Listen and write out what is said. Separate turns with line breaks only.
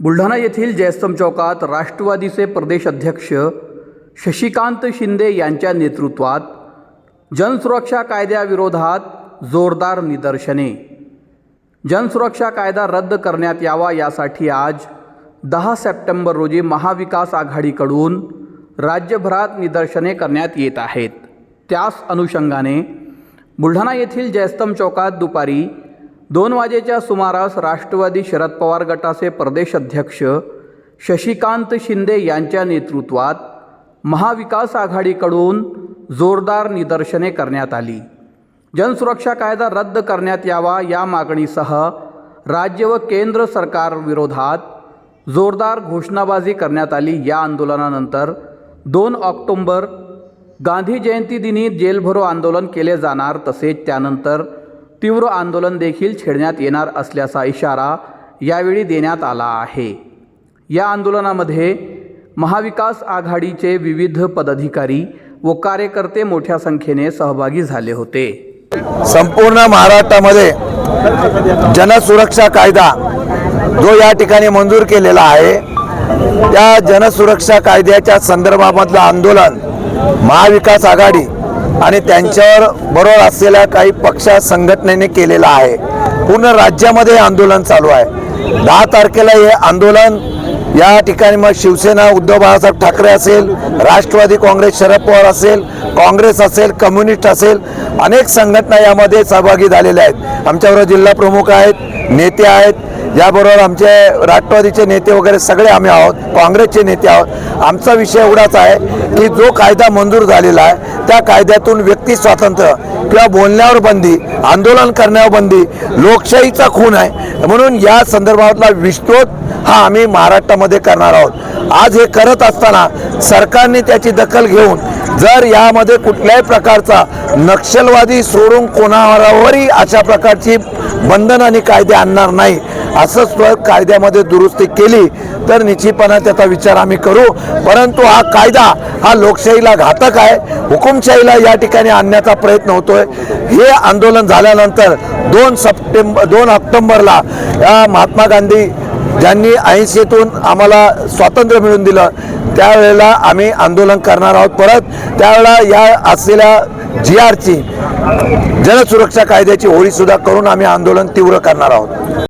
बुलढाणा येथील जयस्तंभ चौकात राष्ट्रवादीचे प्रदेश अध्यक्ष शशिकांत शिंदे यांच्या नेतृत्वात जनसुरक्षा कायद्याविरोधात जोरदार निदर्शने. जनसुरक्षा कायदा रद्द करण्यात यावा यासाठी आज दहा सप्टेंबर रोजी महाविकास आघाडीकडून राज्यभरात निदर्शने करण्यात येत आहेत. त्याच अनुषंगाने बुलढाणा येथील जयस्तंभ चौकात दुपारी दोन वाजेच्या सुमारास राष्ट्रवादी शरद पवार गटाचे प्रदेश अध्यक्ष शशिकांत शिंदे यांच्या नेतृत्वात महाविकास आघाडीकडून जोरदार निदर्शने करण्यात आली. जनसुरक्षा कायदा रद्द करण्यात यावा या मागणीसह राज्य व केंद्र सरकारविरोधात जोरदार घोषणाबाजी करण्यात आली. या आंदोलनानंतर दोन ऑक्टोंबर गांधी जयंती दिनी जेलभरो आंदोलन केले जाणार तसेच त्यानंतर तीव्र आंदोलन देखील छेडण्यात येणार असल्याचा इशारा यावेळी देण्यात आला आहे. या आंदोलनामध्ये महाविकास आघाडीचे विविध पदाधिकारी व कार्यकर्ते मोठ्या संख्येने सहभागी झाले होते.
संपूर्ण महाराष्ट्रामध्ये जनसुरक्षा कायदा जो या ठिकाणी मंजूर केलेला आहे त्या जनसुरक्षा कायद्याच्या संदर्भामधलं आंदोलन महाविकास आघाडी आणि त्यांच्यावर बरोबर असलेल्या काही पक्ष संघटनेने केलेला आहे. पूर्ण राज्यामध्ये हे आंदोलन चालू आहे. दहा तारखेला हे आंदोलन या ठिकाणी मग शिवसेना उद्धव बाळासाहेब ठाकरे असेल राष्ट्रवादी काँग्रेस शरद पवार असेल काँग्रेस असेल कम्युनिस्ट असेल अनेक संघटना यामध्ये सहभागी झालेल्या आहेत. आमच्याबरोबर जिल्हा प्रमुख आहेत नेते आहेत याबरोबर आमचे राष्ट्रवादीचे नेते वगैरे सगळे आम्ही आहोत काँग्रेसचे नेते आहोत. आमचा विषय एवढाच आहे की जो कायदा मंजूर झालेला आहे त्या कायद्यातून व्यक्ती स्वातंत्र्य किंवा बोलण्यावर बंदी आंदोलन करण्यावर बंदी लोकशाहीचा खून आहे. म्हणून या संदर्भातला विस्तृत हा आम्ही महाराष्ट्रामध्ये करणार आहोत. आज हे करत असताना सरकारने त्याची दखल घेऊन जर यामध्ये कुठल्याही प्रकारचा नक्षलवादी सोडून कोणावरही अशा प्रकारची बंधन आणि कायदे आणणार नाही असं स्व कायद्यामध्ये दुरुस्ती केली तर निश्चितपणे त्याचा विचार आम्ही करू. परंतु हा कायदा हा लोकशाहीला घातक आहे. हुकुमशाहीला या ठिकाणी आणण्याचा प्रयत्न होतोय. हे आंदोलन झाल्यानंतर दोन सप्टेंबर दोन ऑक्टोंबरला या महात्मा गांधी ज्यांनी अहिंसेतून आम्हाला स्वातंत्र्य मिळवून दिलं त्यावेळेला आम्ही आंदोलन करणार आहोत परत. त्यावेळेला या असलेल्या जी आरची जनसुरक्षा कायद्याची होळीसुद्धा करून आम्ही आंदोलन तीव्र करणार आहोत.